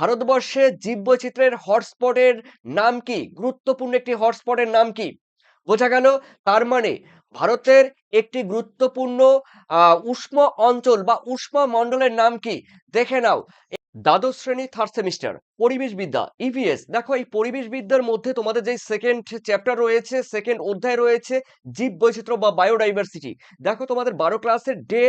ভারতবর্ষে জীববৈচিত্র্যের হটস্পটের নাম কি? গুরুত্বপূর্ণ একটি হটস্পটের নাম কি? বোঝা গেল, তার মানে ভারতের একটি গুরুত্বপূর্ণ উষ্ণ অঞ্চল বা উষ্ণ মণ্ডলের নাম কি? দেখে নাও। দ্বাদশ শ্রেণি থার্ড সেমিস্টার পরিবেশ বিদ্যা ইভিএস দেখো, এই পরিবেশ বিদ্যার মধ্যে তোমাদের যে সেকেন্ড চ্যাপ্টার রয়েছে সেকেন্ড অধ্যায় রয়েছে জীব বৈচিত্র্য বা বায়োডাইভার্সিটি দেখো, তোমাদের বারো ক্লাসের ডে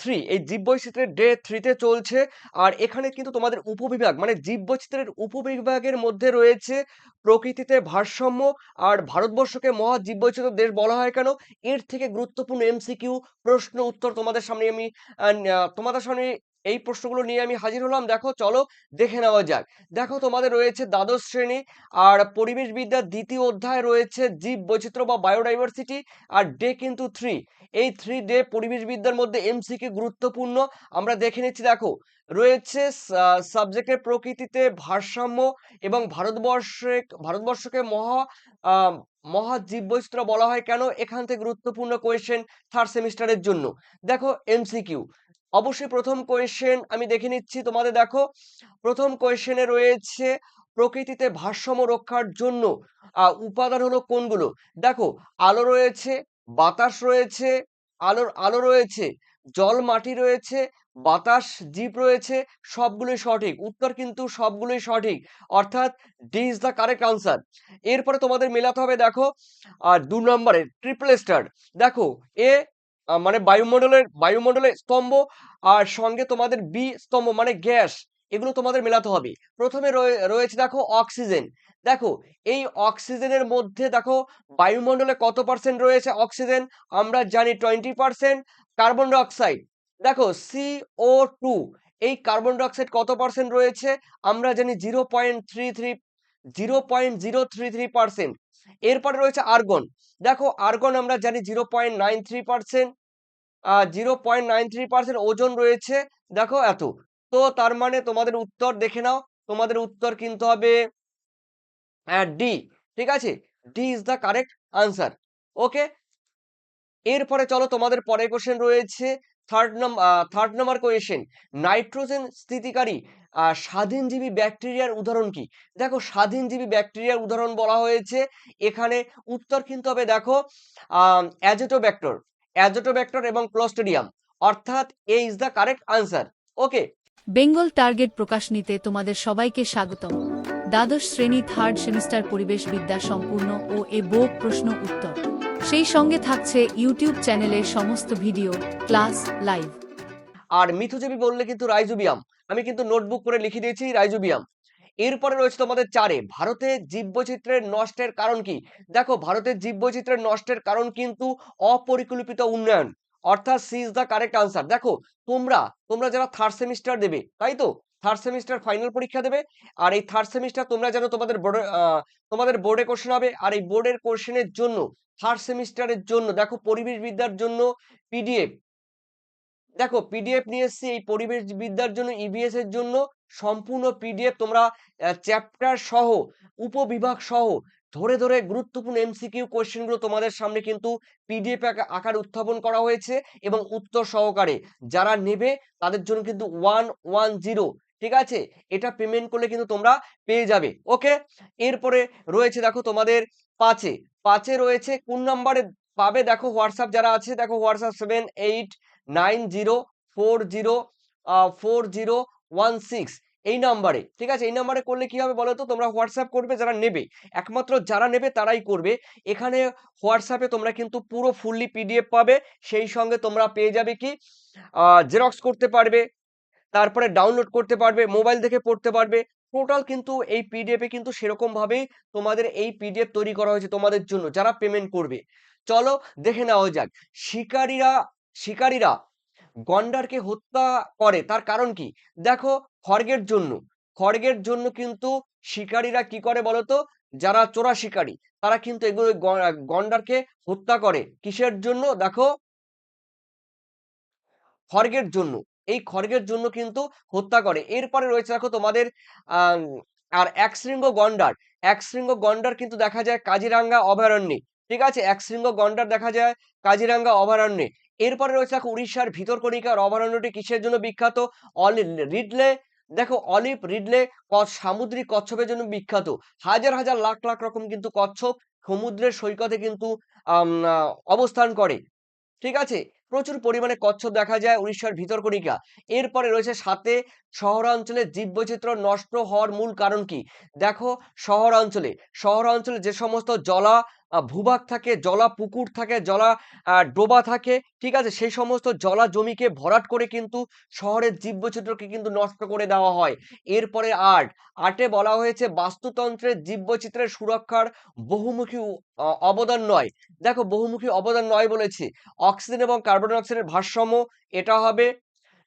থ্রি এই জীব বৈচিত্র্যের ডে থ্রিতে চলছে, আর এখানে কিন্তু তোমাদের উপবিভাগ মানে জীব বৈচিত্র্যের উপবিভাগের মধ্যে রয়েছে প্রকৃতিতে ভারসাম্য, আর ভারতবর্ষকে মহা জীববৈচিত্র্য দেশ বলা হয় কেন? এর থেকে গুরুত্বপূর্ণ এমসিকিউ প্রশ্ন উত্তর তোমাদের সামনে আমি তোমাদের সামনে এই প্রশ্নগুলো নিয়ে আমি হাজির হলাম। দেখো, চলো দেখে নেওয়া যাক। দেখো, তোমাদের রয়েছে দ্বাদশ শ্রেণি আর পরিবেশ বিদ্যার দ্বিতীয় অধ্যায় রয়েছে জীব বৈচিত্র্য বা বায়োডাইভার্সিটি আর ডে কিন্তু থ্রি এই থ্রি ডে পরিবেশ বিদ্যার মধ্যে এমসিকিউ গুরুত্বপূর্ণ। আমরা দেখে নিচ্ছি, দেখো, রয়েছে সাবজেক্টের প্রকৃতিতে ভারসাম্য এবং ভারতবর্ষে, ভারতবর্ষকে মহা মহা জীববৈচিত্র্য বলা হয়। কেন? এখান থেকে গুরুত্বপূর্ণ কোয়েশ্চেন থার্ড সেমিস্টারের জন্য। দেখো এমসিকিউ অবশ্যই প্রথম কোয়েশ্চেন আমি দেখে নিচ্ছি। তোমাদের দেখো, প্রথম কোয়েশ্চেনে রয়েছে, প্রকৃতিতে ভারসাম্য রক্ষার জন্য উপাদান হলো কোনগুলো? দেখো, আলো রয়েছে, বাতাস রয়েছে, আলোর আলো রয়েছে, জল, মাটি রয়েছে, বাতাস, জীব রয়েছে, সবগুলোই সঠিক। উত্তর কিন্তু সবগুলোই সঠিক। অর্থাৎ D is the correct answer এরপরে তোমাদের মেলাতে হবে, দেখো, আর দু নম্বরে ট্রিপল স্টার দেখো এ মানে বায়ুমণ্ডলের বায়ুমণ্ডলের স্তম্ভ আর সঙ্গে তোমাদের বি স্তম্ভ মানে গ্যাস, এগুলো তোমাদের মেলাতে হবে। প্রথমে রয়ে- রয়েছে দেখো অক্সিজেন। দেখো, এই অক্সিজেনের মধ্যে দেখো বায়ুমণ্ডলে কত পার্সেন্ট রয়েছে অক্সিজেন? আমরা জানি টোয়েন্টি পার্সেন্ট কার্বন ডাইঅক্সাইড দেখো সিও টু এই কার্বন ডাইঅক্সাইড কত পার্সেন্ট রয়েছে? আমরা জানি zero point three three zero point zero three three percent এরপরে রয়েছে আর্গন দেখো আর্গন আমরা জানি zero point nine three percent zero point nine three percent ozone রয়েছে, দেখো এত। তো তার মানে তোমাদের উত্তর দেখে নাও, তোমাদের উত্তর কিন্তু হবে ডি ঠিক আছে? D is the correct answer okay এরপরে চলো, তোমাদের পরের কোশ্চেন রয়েছে third number third number question nitrogen স্থিতিকারী স্বাধীনজীবী ব্যাকটেরিয়ার উদাহরণ কি? দেখো স্বাধীনজীবী ব্যাকটেরিয়ার উদাহরণ বলা হয়েছে এখানে উত্তর কিন্তু হবে দেখো অ্যাজেটোব্যাক্টর অ্যাজেটোব্যাক্টর এবং ক্লোস্টেডিয়াম। অর্থাৎ A is the correct answer okay Bengal target প্রকাশ নিতে তোমাদের সবাইকে স্বাগতম। দ্বাদশ শ্রেণি থার্ড সেমিস্টার পরিবেশ বিদ্যা সম্পূর্ণ ও এ বোর্ড প্রশ্ন উত্তর। সেই সঙ্গে থাকছে ইউটিউব চ্যানেলের সমস্ত ভিডিও ক্লাস লাইভ। আর মিথুজীবী বললে কিন্তু রাইজোবিয়াম। আমি কিন্তু নোটবুক করে লিখে দিয়েছি রাইজোবিয়াম। এরপরে রয়েছে তোমাদের চারে ভারতে জীববৈচিত্র্যের নষ্টের কারণ কি? দেখো ভারতের জীববৈচিত্র্যের নষ্টের কারণ কিন্তু অপরিকল্পিত উন্নয়ন। অর্থাৎ C is the correct answer. দেখো তোমরা তোমরা যারা থার্ড সেমিস্টার দেবে তাই তো? থার্ড সেমিস্টার ফাইনাল পরীক্ষা দেবে আর এই থার্ড সেমিস্টার তোমরা জানো তোমাদের বোর্ডে তোমাদের বোর্ডে কোশ্চেন হবে আর এই বোর্ডের কোশ্চেনের জন্য থার্ড সেমিস্টারের জন্য দেখো পরিবেশ বিদ্যার জন্য পিডিএফ দেখো পিডিএফ নিয়ে এসেছি এই পরিবেশ বিদ্যার জন্য ইবিএস এর জন্য সম্পূর্ণ পিডিএফ তোমরা চ্যাপ্টার সহ, উপবিভাগ সহ ধরে ধরে গুরুত্বপূর্ণ এমসিকিউ কোশ্চেনগুলো তোমাদের সামনে কিন্তু পিডিএফ আকার উত্থাপন করা হয়েছে এবং উত্তর সহকারে যারা নেবে তাদের জন্য কিন্তু ওয়ান ওয়ান জিরো ঠিক আছে? এটা পেমেন্ট করলে কিন্তু তোমরা পেয়ে যাবে ওকে এরপরে রয়েছে দেখো তোমাদের পাঁচে পাঁচে রয়েছে, কোন নাম্বারে পাবে? দেখো হোয়াটসঅ্যাপ যারা আছে, দেখো WhatsApp seven eight nine zero four zero four zero one six. এই নাম্বারে, ঠিক আছে? এই নাম্বারে করলে কি হবে বলো তো তোমরা হোয়াটসঅ্যাপ করবে, যারা নেবে। একমাত্র যারা নেবে তারাই করবে। এখানে হোয়াটসঅ্যাপে তোমরা কিন্তু পুরো ফুললি পিডিএফ পাবে। সেই সঙ্গে তোমরা পেয়ে যাবে কি? জেরক্স করতে পারবে। তারপরে ডাউনলোড করতে পারবে, মোবাইল দেখে পড়তে পারবে। টোটাল কিন্তু এই পিডিএফে কিন্তু সেরকমভাবেই তোমাদের এই পিডিএফ তৈরি করা হয়েছে তোমাদের জন্য, যারা পেমেন্ট করবে। চলো দেখে নেওয়া যাক। শিকারীরা শিকারীরা গন্ডারকে হত্যা করে। তার কারণ কি? দেখো, খড়গের জন্য। খড়গের জন্য কিন্তু শিকারীরা কি করে বলতো? যারা চোরা শিকারী, তারা কিন্তু এগুলো গন্ডারকে হত্যা করে। কিসের জন্য? দেখো, খড়গের জন্য। এই খড়গের জন্য কিন্তু হত্যা করে। এরপরে রয়েছে দেখো তোমাদের আর এক শৃঙ্গ গন্ডার। এক শৃঙ্গ গন্ডার কিন্তু দেখা যায় কাজিরাঙ্গা অভয়ারণ্যে। ঠিক আছে? এক শৃঙ্গ গন্ডার দেখা যায় কাজিরাঙ্গা অভয়ারণ্যে। এরপরে রয়েছে দেখো উড়িষ্যার ভিতরকণিকার অভয়ারণ্যটি কিসের জন্য বিখ্যাত? অল রিডলে, দেখো অলিভ রিডলে সামুদ্রিক কচ্ছপের জন্য বিখ্যাত। হাজার হাজার লাখ লাখ রকম কিন্তু কচ্ছপ সমুদ্রের সৈকতে কিন্তু অবস্থান করে। ঠিক আছে? প্রচুর পরিমাণে কচ্ছপ দেখা যায় উড়িষ্যার ভিতরকণিকা এরপরে রয়েছে সাথে শহরাঞ্চলে জীববৈচিত্র্য নষ্ট হওয়ার মূল কারণ কি? দেখো শহরাঞ্চলে শহরাঞ্চলে যে সমস্ত জলা ভূভাগ থাকে, জলা পুকুর থাকে, জলা ডোবা থাকে, ঠিক আছে? সেই সমস্ত জলা জমিকে ভরাট করে কিন্তু শহরের জীববৈচিত্র্যকে কিন্তু নষ্ট করে দেওয়া হয়। এরপরে আর্ট, আর্টে বলা হয়েছে বাস্তুতন্ত্রের জীববৈচিত্র্যের সুরক্ষার বহুমুখী অবদান নয়। দেখো, বহুমুখী অবদান নয় বলেছি। অক্সিজেন এবং কার্বন ডাই অক্সাইডের ভারসাম্য, এটা হবে।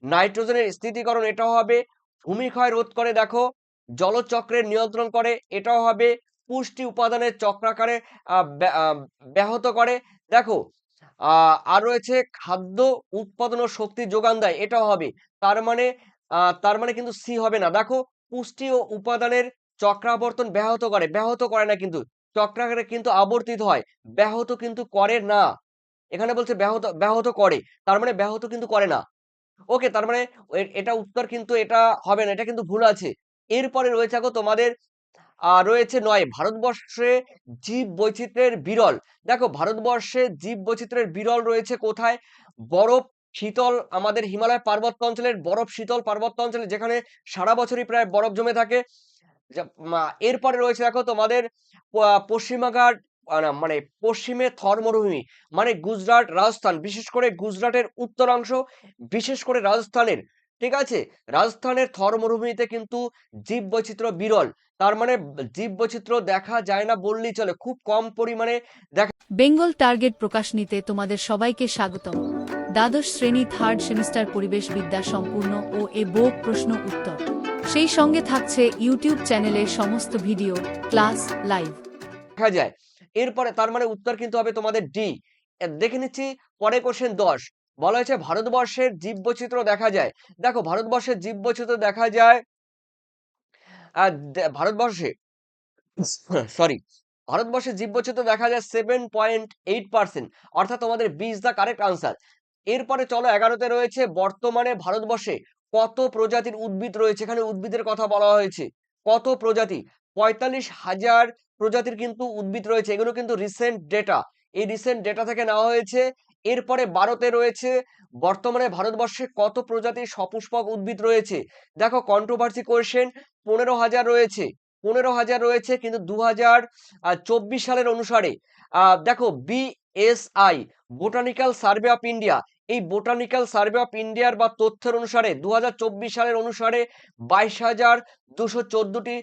নাইট্রোজেনের স্থিতিকরণ, এটাও হবে। ভূমিক্ষয় রোধ করে, দেখো। জলচক্রের নিয়ন্ত্রণ করে, এটাও হবে। পুষ্টি উপাদানের চক্রাকারে ব্যাহত করে। দেখো আর রয়েছে খাদ্য উৎপাদন ও শক্তি যোগান দেয়, এটাও হবে। তার মানে তার মানে কিন্তু সি হবে না। দেখো, পুষ্টি ও উপাদানের চক্রাবর্তন ব্যাহত করে ব্যাহত করে না কিন্তু, চক্রাকারে কিন্তু আবর্তিত হয়, ব্যাহত কিন্তু করে না। এখানে বলছে ব্যাহত ব্যাহত করে, তার মানে ব্যাহত কিন্তু করে না। ওকে, তার মানে এটা উত্তর কিন্তু এটা হবে না, এটা কিন্তু ভুল আছে। এরপরে রয়েছে তোমাদের রয়েছে নয়, ভারতবর্ষে জীব বৈচিত্র্যের বিরল। দেখো, ভারতবর্ষে জীব বৈচিত্র্যের বিরল রয়েছে কোথায়? বরফ, শীতল আমাদের হিমালয় পার্বত্য অঞ্চলের বরফ, শীতল পার্বত্য অঞ্চলে যেখানে সারা বছরই প্রায় বরফ জমে থাকে। এরপরে রয়েছে দেখো তোমাদের পশ্চিমাঘাট মানে পশ্চিমে থর মরুভূমি মানে গুজরাট, রাজস্থান। বিশেষ করে গুজরাটের উত্তরাংশ, বিশেষ করে রাজস্থানের। ঠিক আছে? রাজস্থানের থর মরুভূমিতে কিন্তু জীব বৈচিত্র্য বিরল। তার মানে জীব বৈচিত্র্য দেখা যায় না বললেই চলে খুব কম পরিমাণে দেখা বেঙ্গল টার্গেট প্রকাশ নিতে তোমাদের সবাইকে স্বাগতম। দ্বাদশ শ্রেণি থার্ড সেমিস্টার পরিবেশ বিদ্যা সম্পূর্ণ ও এ বোক প্রশ্ন উত্তর। সেই সঙ্গে থাকছে ইউটিউব চ্যানেলের সমস্ত ভিডিও ক্লাস লাইভ। দেখা যায়। এরপরে তার মানে উত্তর কিন্তু হবে তোমাদের ডি। দেখে নিচ্ছি পরে কোশ্চেন দশ। বলা হয়েছে ভারতবর্ষের জীব বৈচিত্র্য দেখা যায়। দেখো, ভারতবর্ষের জীব বৈচিত্র্য দেখা যায় ভারতবর্ষে, সরি ভারতবর্ষে জীববৈচিত্র্য দেখা যায় সেভেন পয়েন্ট এইট পার্সেন্ট অর্থাৎ তোমাদের B is the correct answer এরপরে চলো এগারোতে রয়েছে, বর্তমানে ভারতবর্ষে কত প্রজাতির উদ্ভিদ রয়েছে? এখানে উদ্ভিদের কথা বলা হয়েছে। কত প্রজাতি? পঁয়তাল্লিশ হাজার প্রজাতির কিন্তু উদ্ভিদ রয়েছে। এগুলো কিন্তু রিসেন্ট ডেটা এই রিসেন্ট ডেটা থেকে নেওয়া হয়েছে এরপরে বারোতে রয়েছে, বর্তমানে ভারতবর্ষে কত প্রজাতির সপুষ্পক উদ্ভিদ রয়েছে? দেখো কন্ট্রোভার্সি কোয়েশ্চেন পনেরো হাজার রয়েছে, পনেরো হাজার রয়েছে কিন্তু দু হাজার চব্বিশ সালের অনুসারে। দেখো BSI botanical survey of India এই বোটানিক্যাল সার্ভে অফ ইন্ডিয়ার বা তথ্যের অনুসারে দু হাজার চব্বিশ সালের অনুসারে বাইশ হাজার দুশো চোদ্দটি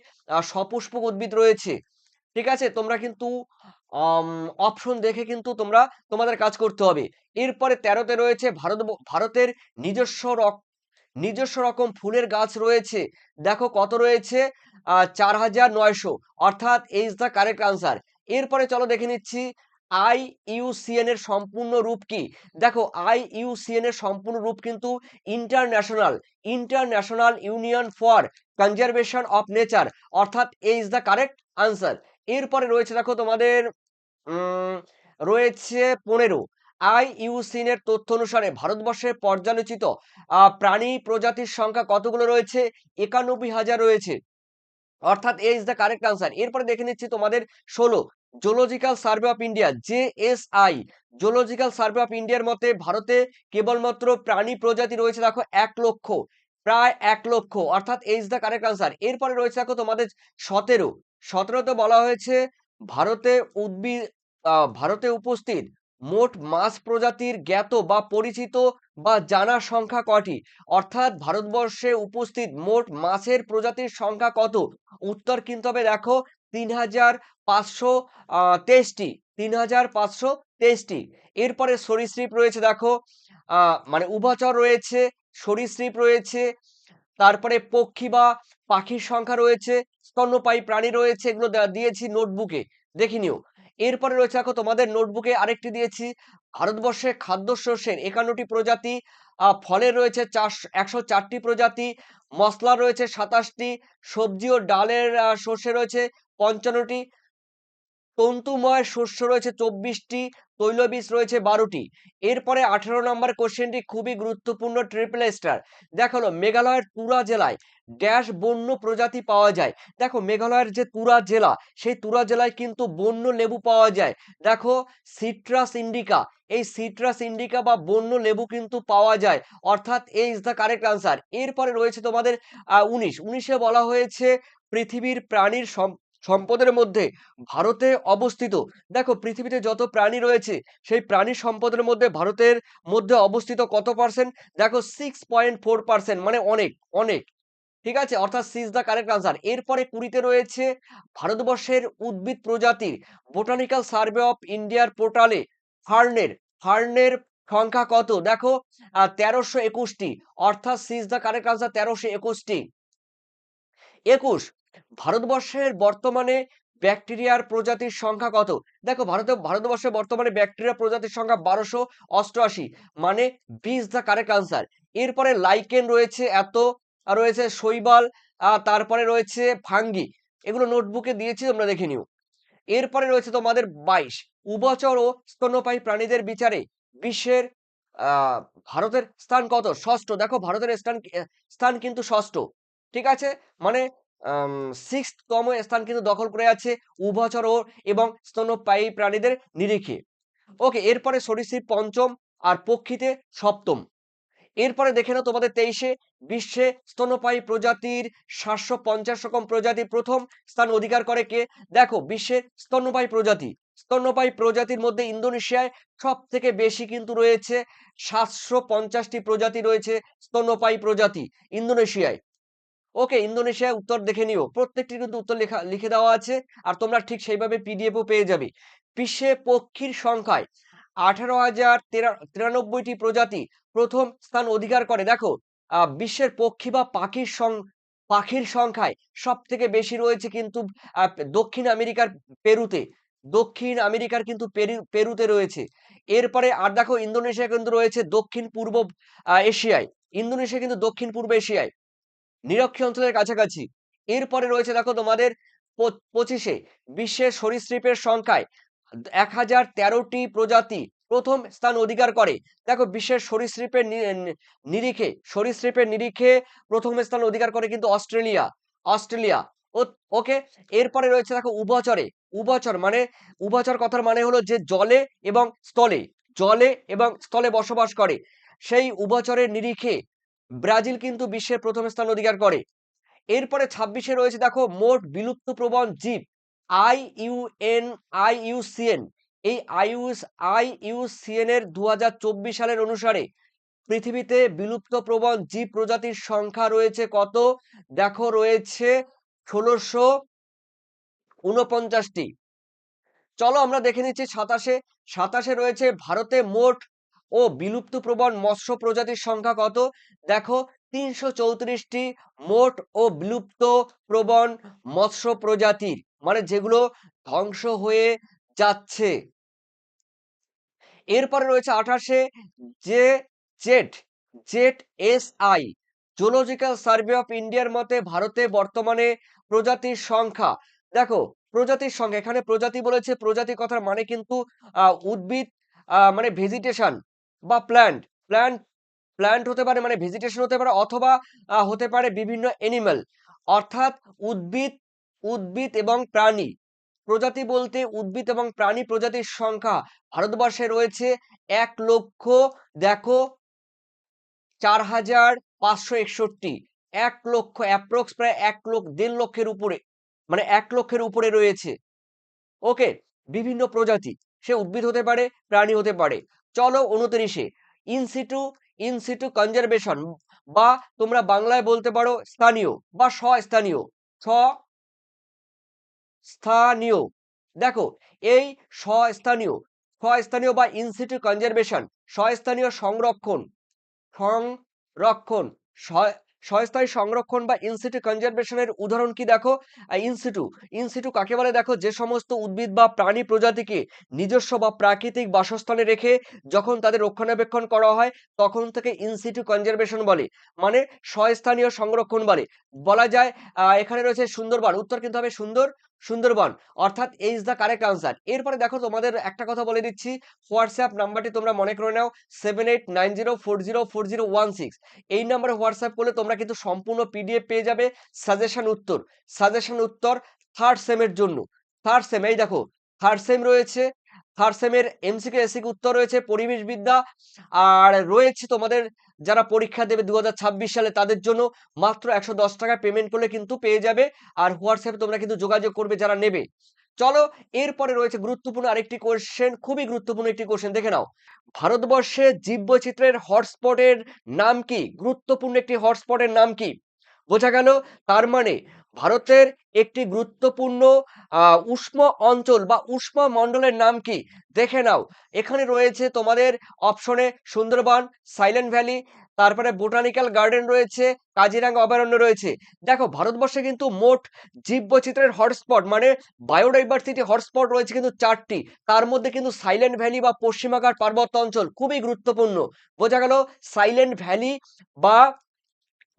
সপুষ্পক উদ্ভিদ রয়েছে। ঠিক আছে, তোমরা কিন্তু অপশন দেখে কিন্তু তোমরা তোমাদের কাজ করতে হবে। এরপরে তেরোতে রয়েছে ভারত, ভারতের নিজস্ব রক, নিজস্ব রকম ফুলের গাছ রয়েছে। দেখো কত রয়েছে? চার হাজার নয়শো। অর্থাৎ ইজ দ্য কারেক্ট আনসার এরপরে চলো দেখে নিচ্ছি আই ইউসিএন এর সম্পূর্ণ রূপ কি? দেখো আই ইউসিএন এর সম্পূর্ণ রূপ কিন্তু international international union for conservation of nature অর্থাৎ এই ইজ দ্য কারেক্ট আনসার এরপরে রয়েছে দেখো তোমাদের রয়েছে পনেরো। আই ইউসিএন এর তথ্য অনুসারে ভারতবর্ষে পর্যালোচিত প্রাণী প্রজাতির সংখ্যা কতগুলো রয়েছে? একানব্বই হাজার রয়েছে। অর্থাৎ A is the correct answer এরপরে দেখে নিচ্ছি তোমাদের ষোলো। Zoological survey of India Z S I zoological survey of ইন্ডিয়ার মতে ভারতে কেবলমাত্র প্রাণী প্রজাতি রয়েছে দেখো এক লক্ষ, প্রায় এক লক্ষ। অর্থাৎ A is the correct answer এরপরে রয়েছে দেখো তোমাদের সতেরো। সতেরোতে বলা হয়েছে ভারতে উদ্ভিদ ভারতে উপস্থিত মোট মাছ প্রজাতির জ্ঞাত বা পরিচিত বা জানা সংখ্যা কটি? অর্থাৎ ভারতবর্ষে উপস্থিত মোট মাছের প্রজাতির সংখ্যা কত? উত্তর কিন্তু হবে দেখো তিন হাজার পাঁচশো তেইশটি। তিন হাজার পাঁচশো তেইশটি। এরপরে সরীসৃপ রয়েছে দেখো মানে উভচর রয়েছে, সরীসৃপ রয়েছে তারপরে পক্ষী বা পাখির সংখ্যা রয়েছে, স্তন্যপায়ী প্রাণী রয়েছে, এগুলো দেয়া- দিয়েছি নোটবুকে। দেখে নিও। এরপরে রয়েছে দেখো তোমাদের নোটবুকে আরেকটি দিয়েছি। ভারতবর্ষে খাদ্যশস্যের একান্নটি প্রজাতি ফলের রয়েছে চার একশো চারটি প্রজাতি মশলা রয়েছে সাতাশটি, সবজি ও ডালের শস্যে রয়েছে পঞ্চান্নটি, তন্তুময় শস্য রয়েছে চব্বিশটি তৈলবীজ রয়েছে বারোটি। এরপরে আঠেরো নম্বর কোশ্চেনটি খুবই গুরুত্বপূর্ণ ট্রিপল স্টার দেখাল মেঘালয়ের তুরা জেলায় ড্যাশ বন্য প্রজাতি পাওয়া যায়। দেখো, মেঘালয়ের যে তুরা জেলা, সেই তুরা জেলায় কিন্তু বন্য লেবু পাওয়া যায়। দেখো সিট্রাস ইন্ডিকা এই সিট্রাস ইন্ডিকা বা বন্য লেবু কিন্তু পাওয়া যায়। অর্থাৎ এই ইজ দ্য কারেক্ট আনসার এরপরে রয়েছে তোমাদের উনিশ। উনিশে বলা হয়েছে পৃথিবীর প্রাণীর সম্পদের মধ্যে। ভারতে অবস্থিত। দেখো, পৃথিবীতে যত প্রাণী রয়েছে, সেই প্রাণী সম্পদের মধ্যে ভারতের মধ্যে অবস্থিত কত পার্সেন্ট দেখো সিক্স পয়েন্ট ফোর পার্সেন্ট মানে অনেক অনেক। ঠিক আছে? অর্থাৎ সিজ দ্য কারেক্ট আনসার এরপরে কুড়িতে রয়েছে ভারতবর্ষের উদ্ভিদ প্রজাতির বোটানিক্যাল সার্ভে অফ ইন্ডিয়ার পোর্টালে ফার্নের ফার্নের সংখ্যা কত? দেখো তেরোশো একুশটি। অর্থাৎ সিজ দ্য কারেক্ট আনসার তেরোশো একুশটি। একুশ ভারতবর্ষের বর্তমানে ব্যাকটেরিয়ার প্রজাতির সংখ্যা কত? দেখো, ভারতে, ভারতবর্ষে বর্তমানে ব্যাকটেরিয়া প্রজাতির সংখ্যা বারোশো অষ্টআশি মানে B is the correct answer. এরপরে লাইকেন রয়েছে এত, আর রয়েছে শৈবাল তারপরে রয়েছে ফাঙ্গি। এগুলো নোটবুকে দিয়েছি, তোমরা দেখে নিও। এরপরে রয়েছে তোমাদের বাইশ, উভচর ও স্তন্যপায়ী প্রাণীদের বিচারে বিশ্বের ভারতের স্থান কত? ষষ্ঠ। দেখো, ভারতের স্থান স্থান কিন্তু ষষ্ঠ, ঠিক আছে? মানে সিক্স তম স্থান কিন্তু দখল করে আছে উভচর এবং স্তন্যপায়ী প্রাণীদের নিরিখে। ওকে, এরপরে সরীসৃপ পঞ্চম আর পক্ষীতে সপ্তম। এরপরে দেখে নাও তোমাদের তেইশে, বিশ্বে স্তনপায়ী প্রজাতির সাতশো পঞ্চাশ রকম প্রজাতি প্রথম স্থান অধিকার করে কে? দেখো বিশ্বের স্তন্যপায়ী প্রজাতি। স্তন্যপায়ী প্রজাতির মধ্যে ইন্দোনেশিয়ায় সব থেকে বেশি কিন্তু রয়েছে সাতশো পঞ্চাশটি প্রজাতি রয়েছে স্তন্যপায়ী প্রজাতি ইন্দোনেশিয়ায়। ওকে ইন্দোনেশিয়ায় উত্তর দেখে নিও। প্রত্যেকটি কিন্তু উত্তর লেখা, লিখে দেওয়া আছে আর তোমরা ঠিক সেইভাবে পিডিএফও পেয়ে যাবে। বিশ্বে পক্ষীর সংখ্যায় আঠারো হাজার তিরানব্বইটি প্রজাতি প্রথম স্থান অধিকার করে। দেখো বিশ্বের পক্ষী বা পাখির সং, পাখির সংখ্যায় সব থেকে বেশি রয়েছে কিন্তু দক্ষিণ আমেরিকার পেরুতে। দক্ষিণ আমেরিকার কিন্তু পেরু- পেরুতে রয়েছে। এরপরে আর দেখো, ইন্দোনেশিয়া কিন্তু রয়েছে দক্ষিণ পূর্ব এশিয়ায়। ইন্দোনেশিয়া কিন্তু দক্ষিণ পূর্ব এশিয়ায়। নিরক্ষী অঞ্চলের কাছাকাছি। এরপরে রয়েছে দেখো তোমাদের পঁচিশে, বিশ্বের সরীসৃপের সংখ্যায় এক হাজার তেরোটি প্রজাতি প্রথম স্থান অধিকার করে। দেখো বিশ্বের সরীসৃপের নিরিখে সরীসৃপের নিরিখে প্রথম স্থান অধিকার করে কিন্তু অস্ট্রেলিয়া অস্ট্রেলিয়া। ওকে, এরপরে রয়েছে দেখো উভচরে, উভচর মানে উভচর কথার মানে হলো যে জলে এবং স্থলে, জলে এবং স্থলে বসবাস করে। সেই উভচরের নিরিখে ব্রাজিল কিন্তু বিশ্বের প্রথম স্থান অধিকার করে। এরপরে ছাব্বিশে রয়েছে দেখো মোট বিলুপ্ত প্রবণ জীব, I U N I U C N. এই আইউস আই ইউ সি এন এর দু হাজার চব্বিশ সালের অনুসারে পৃথিবীতে বিলুপ্ত প্রবণ জীব প্রজাতির সংখ্যা রয়েছে কত? দেখো রয়েছে ষোলোশো উনপঞ্চাশটি। চলো আমরা দেখে নিচ্ছি সাতাশে। সাতাশে রয়েছে ভারতে মোট ও বিলুপ্ত প্রবণ মৎস্য প্রজাতির সংখ্যা কত? দেখো, তিনশো চৌত্রিশটি মোট ও বিলুপ্ত প্রবণ মৎস্য প্রজাতির মানে যেগুলো ধ্বংস হয়ে যাচ্ছে। এরপরে রয়েছে আঠাশে যে Z Z S I zoological survey of ইন্ডিয়ার মতে ভারতে বর্তমানে প্রজাতির সংখ্যা, দেখো, প্রজাতির সংখ্যা, এখানে প্রজাতি বলেছে প্রজাতি কথার মানে কিন্তু উদ্ভিদ মানে ভেজিটেশন বা প্ল্যান্ট প্ল্যান্ট প্ল্যান্ট হতে পারে মানে ভেজিটেশন হতে পারে অথবা হতে পারে বিভিন্ন এনিম্যাল অর্থাৎ উদ্ভিদ উদ্ভিদ এবং প্রাণী। প্রজাতি বলতে উদ্ভিদ এবং প্রাণী প্রজাতির সংখ্যা। ভারতবর্ষে রয়েছে এক লক্ষ, দেখো, চার হাজার পাঁচশো একষট্টি। এক লক্ষ অ্যাপ্রক্স প্রায় এক লক্ষ, দেড় লক্ষের উপরে মানে এক লক্ষের উপরে রয়েছে। ওকে, বিভিন্ন প্রজাতি। সে উদ্ভিদ হতে পারে, প্রাণী হতে পারে। চলো উনত্রিশে। ইনসিটু ইনসিটু কনজারভেশন বা তোমরা বাংলায় বলতে পারো স্থানীয় বা স্বস্থানীয়। স স্থানীয়। দেখো, এই স্বস্থানীয় স্বস্থানীয় বা ইনসিটু কনজারভেশন স্বস্থানীয় সংরক্ষণ সংরক্ষণ স্বস্থায়ী সংরক্ষণ বা ইনসিটু কনজারভেশনের উদাহরণ কি দেখো? ইনসিটু ইনসিটু কাকে বলে? দেখো, যে সমস্ত উদ্ভিদ বা প্রাণী প্রজাতিকে নিজস্ব বা প্রাকৃতিক বাসস্থানে রেখে যখন তাদের রক্ষণাবেক্ষণ করা হয়, তখন থেকে ইনসিটু কনজারভেশন বলে। মানে স্বস্থানীয় সংরক্ষণ বলে। বলা যায় এখানে রয়েছে সুন্দরবন, উত্তর কিন্তু হবে সুন্দর। সুন্দরবন। অর্থাৎ এই ইজ দ্য কারেক্ট আনসার এরপরে দেখো তোমাদের একটা কথা বলে দিচ্ছি। হোয়াটসঅ্যাপ নাম্বারটি তোমরা মনে করে নাও seven eight nine zero four zero four zero one six এই নাম্বারে হোয়াটসঅ্যাপ করলে তোমরা কিন্তু সম্পূর্ণ পিডিএফ পেয়ে যাবে সাজেশন উত্তর। সাজেশন উত্তর থার্ড সেমের জন্য। থার্ড সেম এই দেখো থার্ড সেম রয়েছে। থার্ড সেমের এমসিকে এসিকে উত্তর রয়েছে পরিবেশ বিদ্যা। আর রয়েছে তোমাদের যারা পরীক্ষা দেবে দু হাজার ছাব্বিশ সালে, তাদের জন্য মাত্র একশো দশ টাকা পেমেন্ট করলে কিন্তু পেয়ে যাবে। আর হোয়াটসঅ্যাপে তোমরা কিন্তু যোগাযোগ করবে যারা নেবে। চলো, এরপরে রয়েছে গুরুত্বপূর্ণ আরেকটি কোশ্চেন খুবই গুরুত্বপূর্ণ একটি কোশ্চেন দেখে নাও। ভারতবর্ষে জীববৈচিত্র্যের হটস্পটের নাম কি? গুরুত্বপূর্ণ একটি হটস্পটের নাম কি? বোঝা গেল, তার মানে ভারতের একটি গুরুত্বপূর্ণ উষ্ণ অঞ্চল বা উষ্ণ মণ্ডলের নাম কি? দেখে নাও। এখানে রয়েছে তোমাদের অপশনে সুন্দরবন সাইলেন্ট ভ্যালি তারপরে বোটানিক্যাল গার্ডেন রয়েছে কাজিরাঙ্গা অভয়ারণ্য রয়েছে। দেখো, ভারতবর্ষে কিন্তু মোট জীববৈচিত্র্যের হটস্পট মানে বায়োডাইভার্সিটি হটস্পট রয়েছে কিন্তু চারটি। তার মধ্যে কিন্তু সাইলেন্ট ভ্যালি বা পশ্চিমাঘাট পার্বত্য অঞ্চল খুবই গুরুত্বপূর্ণ। বোঝা গেল সাইলেন্ট ভ্যালি বা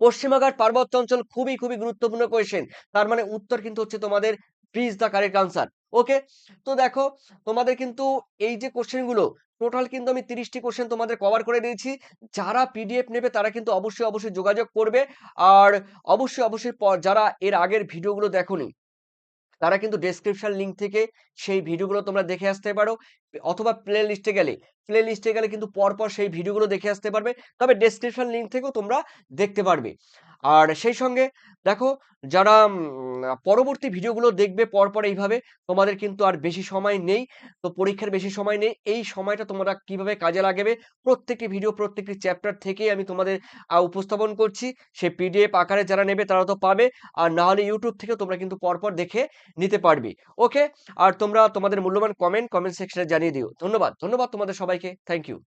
পশ্চিমাঘাট পার্বত্য অঞ্চল খুবই খুবই গুরুত্বপূর্ণ কোয়েশ্চেন তার মানে উত্তর কিন্তু হচ্ছে তোমাদের please the correct answer okay তো দেখো, তোমাদের কিন্তু এই যে কোশ্চেনগুলো টোটাল কিন্তু আমি তিরিশটি কোশ্চেন তোমাদের কভার করে দিয়েছি। যারা পিডিএফ নেবে তারা কিন্তু অবশ্যই অবশ্যই যোগাযোগ করবে। আর অবশ্যই অবশ্যই যারা এর আগের ভিডিওগুলো দেখোনি, তারা কিন্তু ডেসক্রিপশন লিংক থেকে সেই ভিডিওগুলো তোমরা দেখে আসতে পারো। অথবা প্লে লিস্টে গেলে প্লে লিস্টে গেলে কিন্তু পরপর সেই ভিডিওগুলো দেখে আসতে পারবে। তবে ডেসক্রিপশন লিঙ্ক থেকেও তোমরা দেখতে পারবে। আর সেই সঙ্গে দেখো, যারা পরবর্তী ভিডিওগুলো দেখবে পরপর এইভাবে, তোমাদের কিন্তু আর বেশি সময় নেই। তো পরীক্ষার বেশি সময় নেই। এই সময়টা তোমরা কীভাবে কাজে লাগাবে, প্রত্যেকটি ভিডিও প্রত্যেকটি চ্যাপ্টার থেকে আমি তোমাদের উপস্থাপন করছি। সে পিডিএফ আকারে যারা নেবে তারা তো পাবে। আর না হলে ইউটিউব থেকে তোমরা কিন্তু পরপর দেখে নিতে পারবে। ওকে আর তোমরা তোমাদের মূল্যবান কমেন্ট কমেন্ট সেকশনে জানিয়ে দিও। ধন্যবাদ। ধন্যবাদ তোমাদের সবাইকে। Thank you